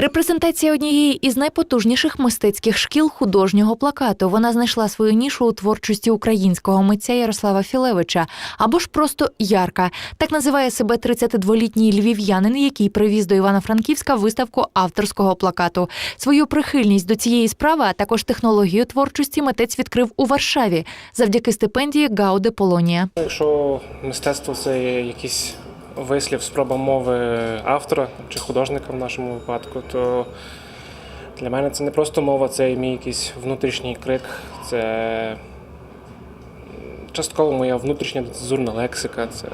Репрезентація однієї із найпотужніших мистецьких шкіл художнього плакату. Вона знайшла свою нішу у творчості українського митця Ярослава Філевича або ж просто Ярка. Так називає себе 32-літній львів'янин, який привіз до Івано-Франківська виставку авторського плакату. Свою прихильність до цієї справи, а також технологію творчості митець відкрив у Варшаві завдяки стипендії Гауде Полонія. Якщо мистецтво це є якийсь вислів, спроба мови автора чи художника в нашому випадку, то для мене це не просто мова, це мій якийсь внутрішній крик, це частково моя внутрішня цензурна лексика, це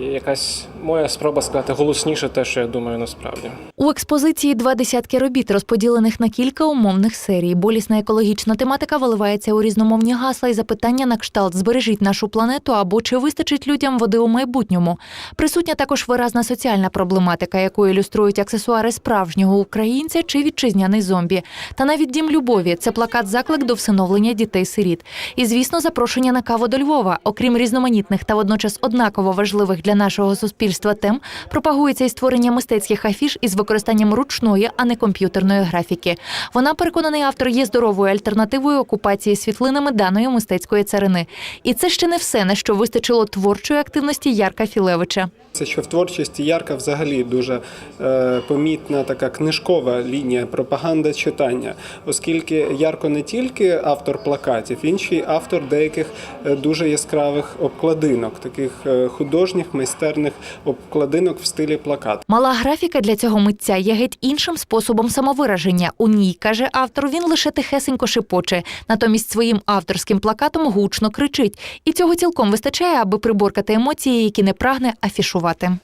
якась моя спроба сказати голосніше те, що я думаю насправді. У експозиції два десятки робіт, розподілених на кілька умовних серій. Болісна екологічна тематика виливається у різномовні гасла і запитання на кшталт збережіть нашу планету або чи вистачить людям води у майбутньому. Присутня також виразна соціальна проблематика, яку ілюструють аксесуари справжнього українця чи вітчизняний зомбі. Та навіть дім любові це плакат заклик до всиновлення дітей-сиріт. І звісно, запрошення на каву до Львова, окрім різноманітних та водночас однаково важливих для нашого суспільства тем, пропагується і створення мистецьких афіш із використанням ручної, а не комп'ютерної графіки. Вона переконаний автор є здоровою альтернативою окупації світлинами даної мистецької царини. І це ще не все, на що вистачило творчої активності Ярка Філевича. Це що в творчості Ярка взагалі дуже е, помітна така книжкова лінія пропаганда читання, оскільки Ярко не тільки автор плакатів, він ще й автор деяких е, дуже яскравих обкладинок, таких е, художніх майстерних обкладинок в стилі плакат. Мала графіка для цього митця є геть іншим способом самовираження. У ній каже автор, він лише тихесенько шипоче, натомість своїм авторським плакатом гучно кричить. І цього цілком вистачає, аби приборкати емоції, які не прагне афішувати.